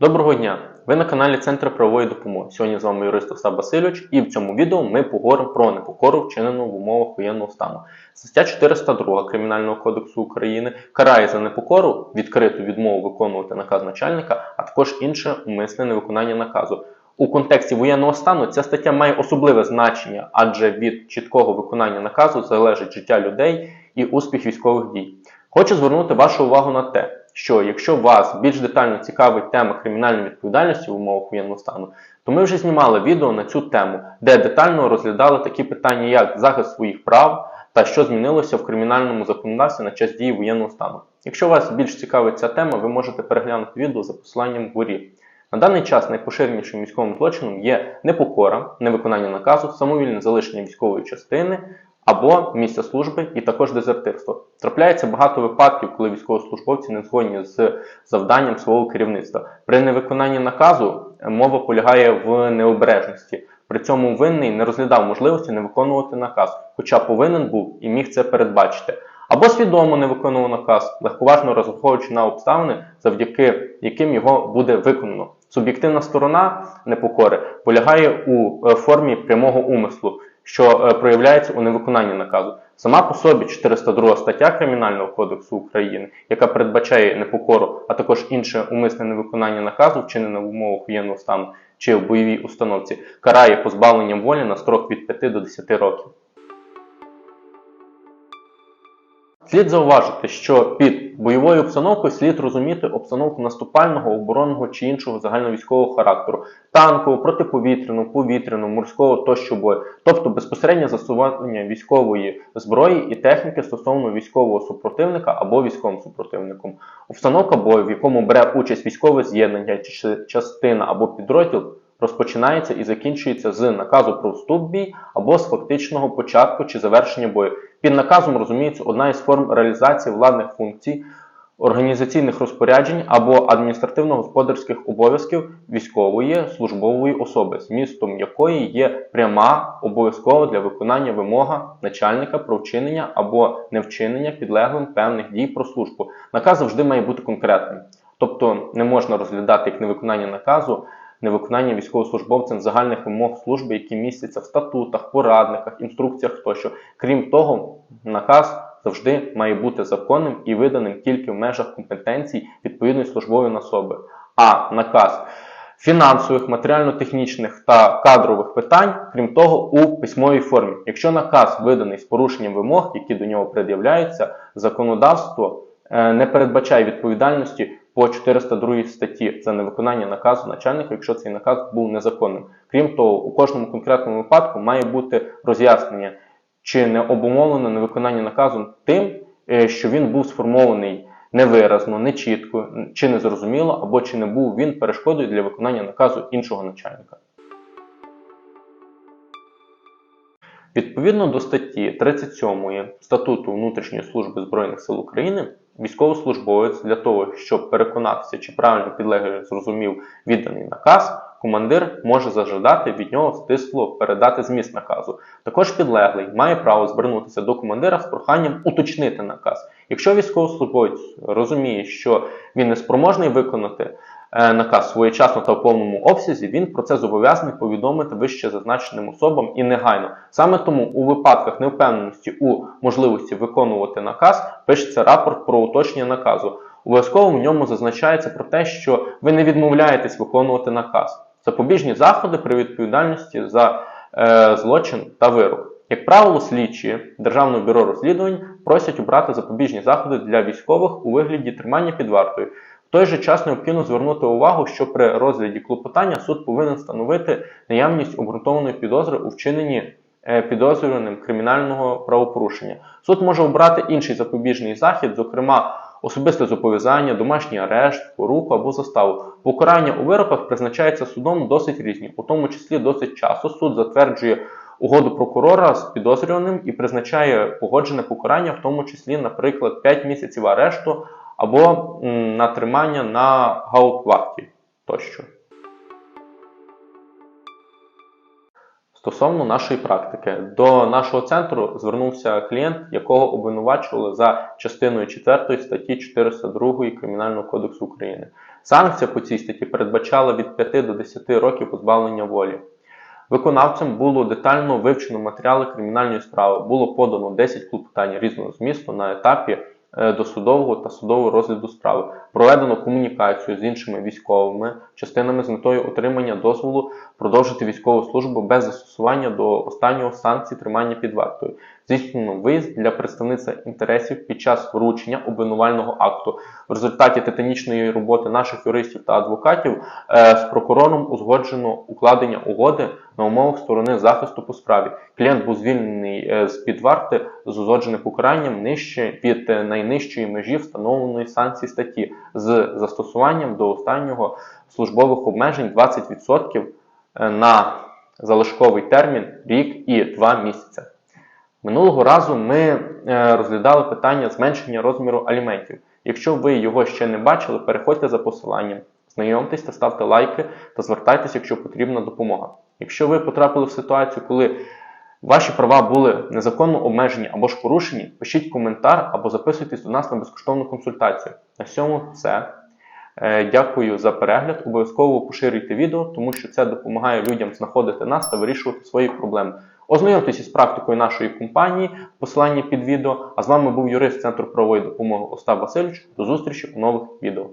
Доброго дня! Ви на каналі Центру правової допомоги. Сьогодні з вами юрист Остап Васильович, і в цьому відео ми поговоримо про непокору, вчинену в умовах воєнного стану. Стаття 402 Кримінального кодексу України карає за непокору відкриту відмову виконувати наказ начальника, а також інше умисне невиконання наказу. У контексті воєнного стану ця стаття має особливе значення, адже від чіткого виконання наказу залежить життя людей і успіх військових дій. Хочу звернути вашу увагу на те, що якщо вас більш детально цікавить тема кримінальної відповідальності в умовах воєнного стану, то ми вже знімали відео на цю тему, де детально розглядали такі питання, як захист своїх прав та що змінилося в кримінальному законодавстві на час дії воєнного стану. Якщо вас більш цікавить ця тема, ви можете переглянути відео за посиланням вгорі. На даний час найпоширенішим військовим злочином є непокора, невиконання наказу, самовільне залишення військової частини або місця служби і також дезертирство. Трапляється багато випадків, коли військовослужбовці не згодні з завданням свого керівництва. При невиконанні наказу е, мова полягає в необережності. При цьому винний не розглядав можливості не виконувати наказ, хоча повинен був і міг це передбачити. Або свідомо не виконував наказ, легковажно розраховуючи на обставини, завдяки яким його буде виконано. Суб'єктивна сторона непокори полягає у е, формі прямого умислу, що е, проявляється у невиконанні наказу. Сама по собі 402 стаття Кримінального кодексу України, яка передбачає непокору, а також інше умисне невиконання наказу, вчинене в умовах воєнного стану чи в бойовій установці, карає позбавленням волі на строк від 5 до 10 років. Слід зауважити, що під бойовою обстановкою слід розуміти обстановку наступального, оборонного чи іншого загальновійськового характеру, танкового, протиповітряного, повітряного, морського тощо бою, тобто безпосереднє застосування військової зброї і техніки стосовно військового супротивника або військовим супротивником. Обстановка бою, в якому бере участь військове з'єднання чи частина або підрозділ. Розпочинається і закінчується з наказу про вступ бій або з фактичного початку чи завершення бою. Під наказом розуміється одна із форм реалізації владних функцій, організаційних розпоряджень або адміністративно-господарських обов'язків військової службової особи, змістом якої є пряма обов'язкова для виконання вимога начальника про вчинення або невчинення підлеглим певних дій про службу. Наказ завжди має бути конкретним, тобто не можна розглядати як невиконання наказу невиконання військовослужбовцям загальних вимог служби, які містяться в статутах, порадниках, інструкціях тощо. Крім того, наказ завжди має бути законним і виданим тільки в межах компетенцій відповідної службової особи. А наказ фінансових, матеріально-технічних та кадрових питань, крім того, у письмовій формі. Якщо наказ виданий з порушенням вимог, які до нього пред'являються, законодавство е, не передбачає відповідальності по 402 статті за невиконання наказу начальника, якщо цей наказ був незаконним. Крім того, у кожному конкретному випадку має бути роз'яснення, чи не обумовлено невиконання наказу тим, е, що він був сформований невиразно, нечітко, чи незрозуміло, або чи не був він перешкодою для виконання наказу іншого начальника. Відповідно до статті 37 статуту внутрішньої служби Збройних сил України, військовослужбовець для того, щоб переконатися, чи правильно підлеглий зрозумів відданий наказ, командир може зажадати від нього стисло передати зміст наказу. Також підлеглий має право звернутися до командира з проханням уточнити наказ. Якщо військовослужбовець розуміє, що він не спроможний виконати наказ своєчасно та в повному обсязі, він про це зобов'язаний повідомити вище зазначеним особам і негайно. Саме тому у випадках невпевненості у можливості виконувати наказ пишеться рапорт про уточнення наказу. Обов'язково в ньому зазначається про те, що ви не відмовляєтесь виконувати наказ. Запобіжні заходи при відповідальності за е, злочин та вирок. Як правило, слідчі Державного бюро розслідувань просять обрати запобіжні заходи для військових у вигляді тримання під вартою. Той же час необхідно звернути увагу, що при розгляді клопотання суд повинен встановити наявність обґрунтованої підозри у вчиненні е, підозрюваним кримінального правопорушення. Суд може обрати інший запобіжний захід, зокрема особисте зобов'язання, домашній арешт, поруку або заставу. Покарання у вироках призначається судом досить різні, у тому числі досить часто суд затверджує. Угоду прокурора з підозрюваним і призначає погоджене покарання, в тому числі, наприклад, 5 місяців арешту або на тримання на гаупвахті тощо. Стосовно нашої практики, до нашого центру звернувся клієнт, якого обвинувачували за частиною 4 статті 402 Кримінального кодексу України. Санкція по цій статті передбачала від 5 до 10 років позбавлення волі. Виконавцем було детально вивчено матеріали кримінальної справи, було подано 10 клопотань різного змісту на етапі досудового та судового розгляду справи. Проведено комунікацію з іншими військовими частинами з метою отримання дозволу продовжити військову службу без застосування до останнього санкцій тримання під вартою. Здійснено виїзд для представництва інтересів під час вручення обвинувального акту. В результаті титанічної роботи наших юристів та адвокатів е, з прокурором узгоджено укладення угоди на умовах сторони захисту по справі. Клієнт був звільнений е, з під варти з узгодженим покаранням нижче від е, найнижчої межі встановленої санкції статті з застосуванням до останнього службових обмежень 20% е, на залишковий термін рік і 2 місяці. Минулого разу ми е, розглядали питання зменшення розміру аліментів. Якщо ви його ще не бачили, переходьте за посиланням, знайомтесь та ставте лайки та звертайтеся, якщо потрібна допомога. Якщо ви потрапили в ситуацію, коли ваші права були незаконно обмежені або ж порушені, пишіть коментар або записуйтесь до нас на безкоштовну консультацію. На цьому все. Е, Дякую за перегляд. Обов'язково поширюйте відео, тому що це допомагає людям знаходити нас та вирішувати свої проблеми. Ознайомтеся з практикою нашої компанії, посилання під відео. А з вами був юрист Центру правової допомоги Остап Васильович. До зустрічі у нових відео.